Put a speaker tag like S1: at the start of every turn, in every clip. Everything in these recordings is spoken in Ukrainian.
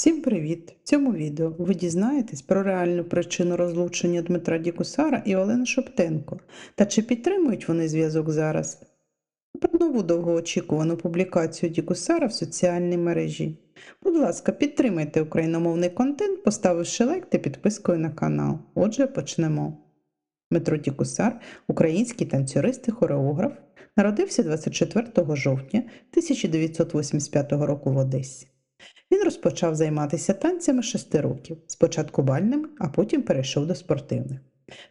S1: Всім привіт! В цьому відео ви дізнаєтесь про реальну причину розлучення Дмитра Дікусара і Олени Шоптенко та чи підтримують вони зв'язок зараз. Про нову довгоочікувану публікацію Дікусара в соціальній мережі. Будь ласка, підтримайте україномовний контент, поставивши лайк та підпискою на канал. Отже, почнемо. Дмитро Дікусар, український танцюрист і хореограф, народився 24 жовтня 1985 року в Одесі. Він розпочав займатися танцями 6 років, спочатку бальними, а потім перейшов до спортивних.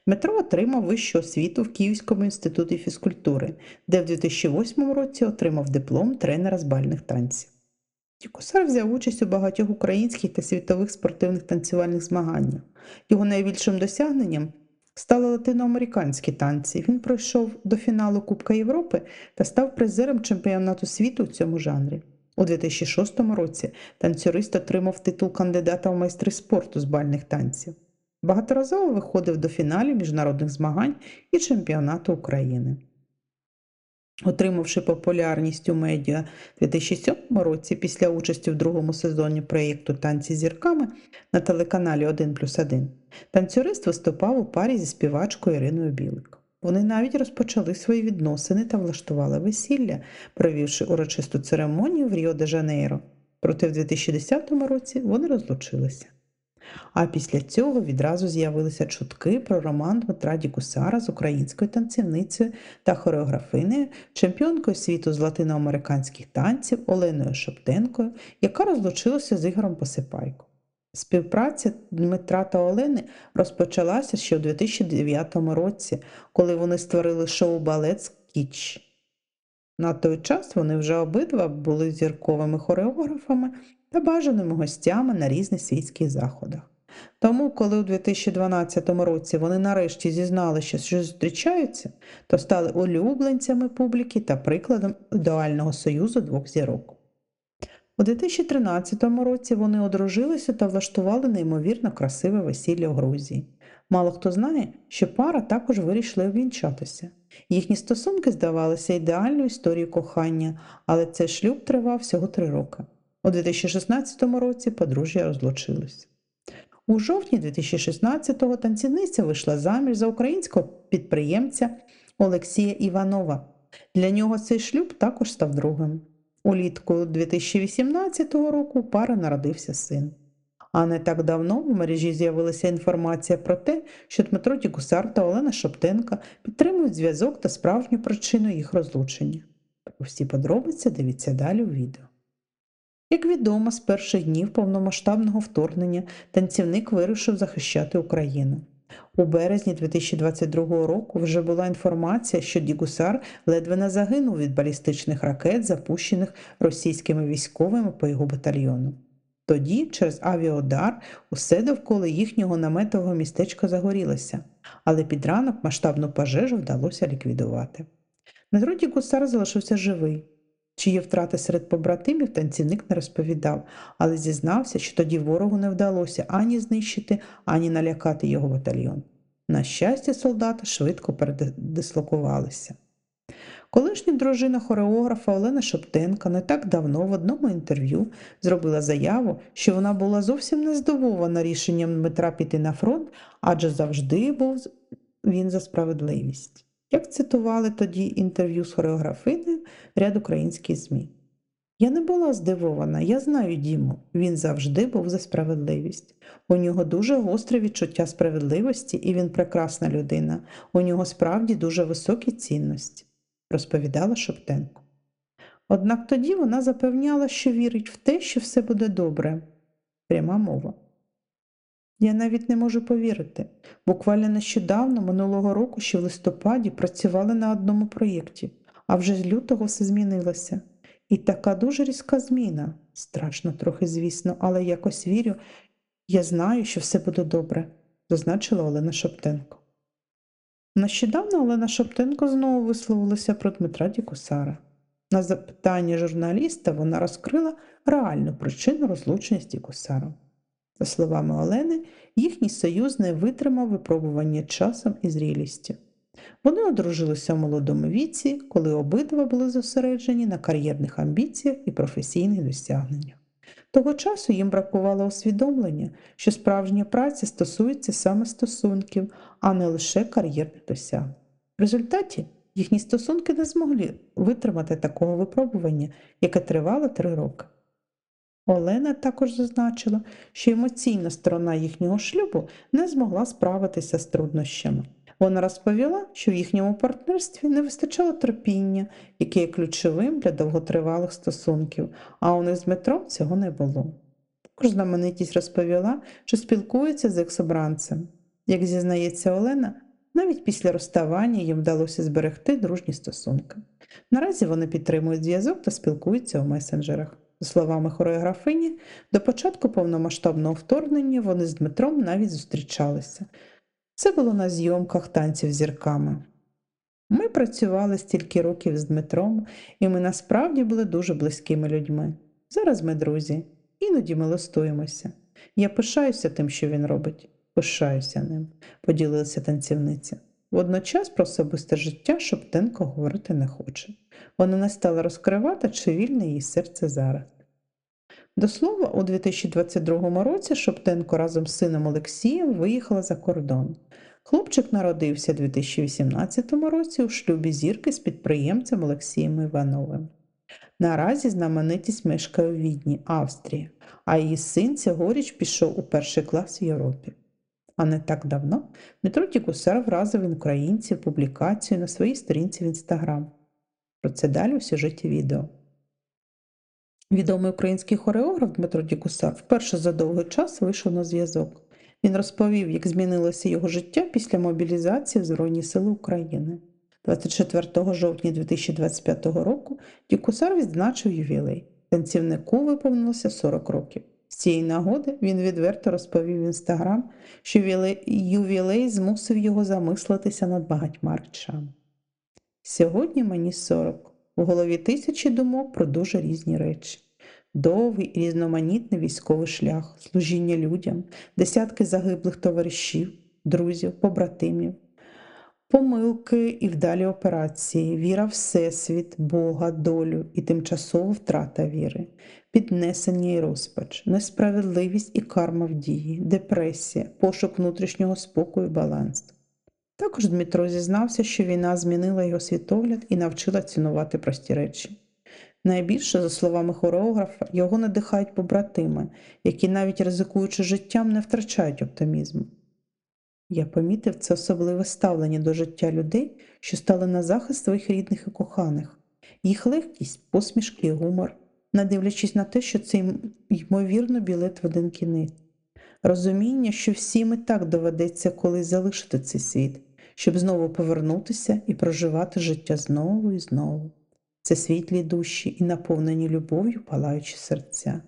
S1: Дмитро отримав вищу освіту в Київському інституті фізкультури, де в 2008 році отримав диплом тренера з бальних танців. Дікусар взяв участь у багатьох українських та світових спортивних танцювальних змаганнях. Його найбільшим досягненням стали латиноамериканські танці. Він пройшов до фіналу Кубка Європи та став призером чемпіонату світу у цьому жанрі. У 2006 році танцюрист отримав титул кандидата в майстри спорту з бальних танців. Багаторазово виходив до фіналів міжнародних змагань і чемпіонату України. Отримавши популярність у медіа у 2007 році після участі в другому сезоні проєкту Танці зірками на телеканалі 1 плюс 1, танцюрист виступав у парі зі співачкою Іриною Білик. Вони навіть розпочали свої відносини та влаштували весілля, провівши урочисту церемонію в Ріо де Жанейро. Проте в 2010 році вони розлучилися. А після цього відразу з'явилися чутки про роман Дмитра Дікусара з українською танцівницею та хореографинею, чемпіонкою світу з латиноамериканських танців Оленою Шоптенкою, яка розлучилася з Ігорем Посипайко. Співпраця Дмитра та Олени розпочалася ще у 2009 році, коли вони створили шоу Балет Скіч. На той час вони вже обидва були зірковими хореографами та бажаними гостями на різних світських заходах. Тому, коли у 2012 році вони нарешті зізналися, що зустрічаються, то стали улюбленцями публіки та прикладом ідеального союзу двох зірок. У 2013 році вони одружилися та влаштували неймовірно красиве весілля у Грузії. Мало хто знає, що пара також вирішила обвінчатися. Їхні стосунки здавалися ідеальною історією кохання, але цей шлюб тривав всього три роки. У 2016 році подружжя розлучилось. У жовтні 2016-го танцівниця вийшла заміж за українського підприємця Олексія Іванова. Для нього цей шлюб також став другим. Улітку 2018 року у пари народився син. А не так давно в мережі з'явилася інформація про те, що Дмитро Дікусар та Олена Шоптенка підтримують зв'язок та справжню причину їх розлучення. Про всі подробиці дивіться далі у відео. Як відомо, з перших днів повномасштабного вторгнення танцівник вирішив захищати Україну. У березні 2022 року вже була інформація, що Дігусар ледве не загинув від балістичних ракет, запущених російськими військовими по його батальйону. Тоді, через авіаудар, усе довкола їхнього наметового містечка загорілося, але під ранок масштабну пожежу вдалося ліквідувати. Дігусар залишився живий. Чиї втрати серед побратимів танцівник не розповідав, але зізнався, що тоді ворогу не вдалося ані знищити, ані налякати його батальйон. На щастя, солдати швидко передислокувалися. Колишня дружина хореографа Олена Шоптенка не так давно в одному інтерв'ю зробила заяву, що вона була зовсім не здивована рішенням Дмитра піти на фронт, адже завжди був він за справедливість. Як цитували тоді інтерв'ю з хореографиною ряд українських ЗМІ. Я не була здивована, я знаю Діму, він завжди був за справедливість. У нього дуже гостре відчуття справедливості, і він прекрасна людина. У нього справді дуже високі цінності, розповідала Шоптенко. Однак тоді вона запевняла, що вірить в те, що все буде добре. Пряма мова. Я навіть не можу повірити. Буквально нещодавно, минулого року, ще в листопаді, працювали на одному проєкті, а вже з лютого все змінилося. І така дуже різка зміна. Страшно трохи, звісно, але якось вірю, я знаю, що все буде добре, зазначила Олена Шоптенко. Нещодавно Олена Шоптенко знову висловилася про Дмитра Дікусара. На запитання журналіста вона розкрила реальну причину розлучення з Дікусаром. За словами Олени, їхній союз не витримав випробування часом і зрілістю. Вони одружилися в молодому віці, коли обидва були зосереджені на кар'єрних амбіціях і професійних досягненнях. Того часу їм бракувало усвідомлення, що справжня праця стосується саме стосунків, а не лише кар'єрних досягнень. В результаті їхні стосунки не змогли витримати такого випробування, яке тривало три роки. Олена також зазначила, що емоційна сторона їхнього шлюбу не змогла справитися з труднощами. Вона розповіла, що в їхньому партнерстві не вистачало терпіння, яке є ключовим для довготривалих стосунків, а у них з Дмитром цього не було. Також знаменитість розповіла, що спілкується з екс-обранцем. Як зізнається Олена, навіть після розставання їм вдалося зберегти дружні стосунки. Наразі вони підтримують зв'язок та спілкуються у месенджерах. Словами хореографині, до початку повномасштабного вторгнення вони з Дмитром навіть зустрічалися. Це було на зйомках танців зірками. Ми працювали стільки років з Дмитром, і ми насправді були дуже близькими людьми. Зараз ми друзі, іноді ми листуємося. Я пишаюся тим, що він робить, пишаюся ним, поділилася танцівниця. Водночас про особисте життя Шоптенко говорити не хоче. Вона не стала розкривати, чи вільне її серце зараз. До слова, у 2022 році Шоптенко разом з сином Олексієм виїхала за кордон. Хлопчик народився у 2018 році у шлюбі зірки з підприємцем Олексієм Івановим. Наразі знаменитість мешкає у Відні, Австрія, а її син цьогоріч пішов у перший клас в Європі. А не так давно Дмитро Тікусар вразив українців публікацію на своїй сторінці в Інстаграм. Про це далі у сюжеті відео. Відомий український хореограф Дмитро Дікусар вперше за довгий час вийшов на зв'язок. Він розповів, як змінилося його життя після мобілізації в Збройні Сили України. 24 жовтня 2025 року Дікусар відзначив ювілей. Танцівнику виповнилося 40 років. З цієї нагоди він відверто розповів інстаграм, що ювілей змусив його замислитися над багатьма речами. Сьогодні мені 40. У голові тисячі думок про дуже різні речі. Довгий і різноманітний військовий шлях, служіння людям, десятки загиблих товаришів, друзів, побратимів, помилки і вдалі операції, віра в Всесвіт, Бога, долю і тимчасова втрата віри, піднесення і розпач, несправедливість і карма в дії, депресія, пошук внутрішнього спокою і балансу. Також Дмитро зізнався, що війна змінила його світогляд і навчила цінувати прості речі. Найбільше, за словами хореографа, його надихають побратими, які, навіть ризикуючи життям, не втрачають оптимізму. Я помітив це особливе ставлення до життя людей, що стали на захист своїх рідних і коханих, їх легкість, посмішки і гумор, надивлячись на те, що це ймовірно білет в один кінець, розуміння, що всім і так доведеться колись залишити цей світ, щоб знову повернутися і проживати життя знову і знову. Це світлі душі і наповнені любов'ю палаючі серця.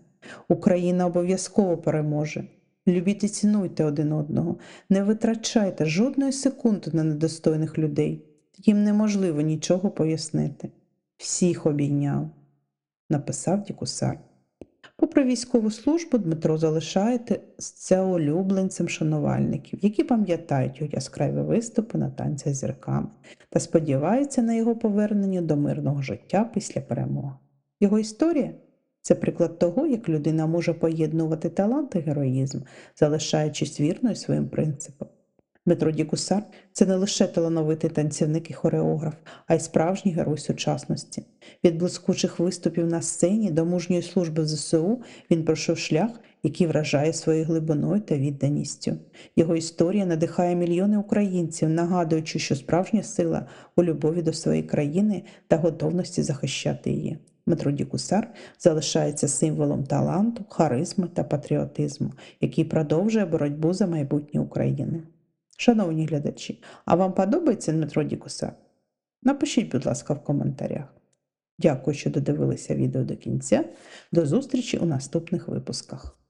S1: Україна обов'язково переможе. Любіть і цінуйте один одного, не витрачайте жодної секунди на недостойних людей. Їм неможливо нічого пояснити. Всіх обійняв, написав Дікусар. Попри військову службу, Дмитро залишається улюбленцем шанувальників, які пам'ятають його яскраві виступи на танцях зірками та сподіваються на його повернення до мирного життя після перемоги. Його історія це приклад того, як людина може поєднувати талант і героїзм, залишаючись вірною своїм принципам. Дмитро Дікусар це не лише талановитий танцівник і хореограф, а й справжній герой сучасності. Від блискучих виступів на сцені до мужньої служби ЗСУ він пройшов шлях, який вражає своєю глибиною та відданістю. Його історія надихає мільйони українців, нагадуючи, що справжня сила у любові до своєї країни та готовності захищати її. Дмитро Дікусар залишається символом таланту, харизми та патріотизму, який продовжує боротьбу за майбутнє України. Шановні глядачі, а вам подобається Дмитро Дікусар? Напишіть, будь ласка, в коментарях. Дякую, що додивилися відео до кінця. До зустрічі у наступних випусках.